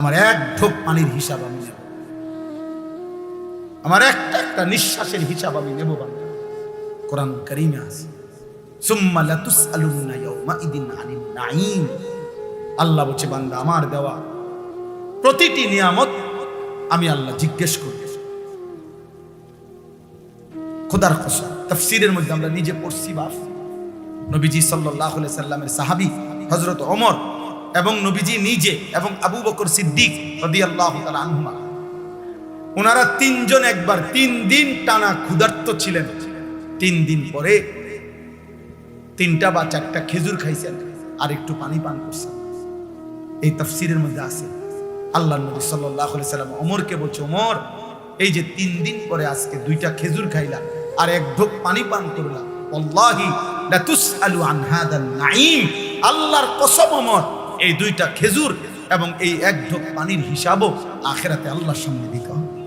আমার এক ঢোক পানির হিসাব আমি নেব। আমার একটা একটা নিঃশ্বাসের হিসাব আমি নেব কোরআন করিমে আছে আল্লাহ বলছে, বান্দা, আমার দেওয়া প্রতিটি নিয়ামত আমি আল্লাহ জিজ্ঞেস করব। খোদার মধ্যে আমরা নিজে পড়ছি, বাপ। নবীজি সাল্লাল্লাহু সাল্লামের সাহাবী হযরত ওমর এবং নবীজি নিজে এবং আবু বকর সিদ্দিক ওনারা তিনজন একবার তিন দিন টানা ক্ষুধার্ত ছিলেন। তিন দিন পরে তিনটা বা চারটা খেজুর খাইছেন আর একটু পানি পান করছেন। এই তাফসিরের মধ্যে আছে আল্লাহ নবী সাল্লাম ওমরকে বলছে, ওমর, এই যে তিন দিন পরে আজকে দুইটা খেজুর খাইলা আর এক ঢোক পানি পান করলা আল্লাহি লা তুসআলু আন হাদান নাঈম। আল্লাহর কসম ওমর এই দুইটা খেজুর এবং এই এক ঢোক পানির হিসাবও আখেরাতে আল্লাহর সামনে দিতে হবে।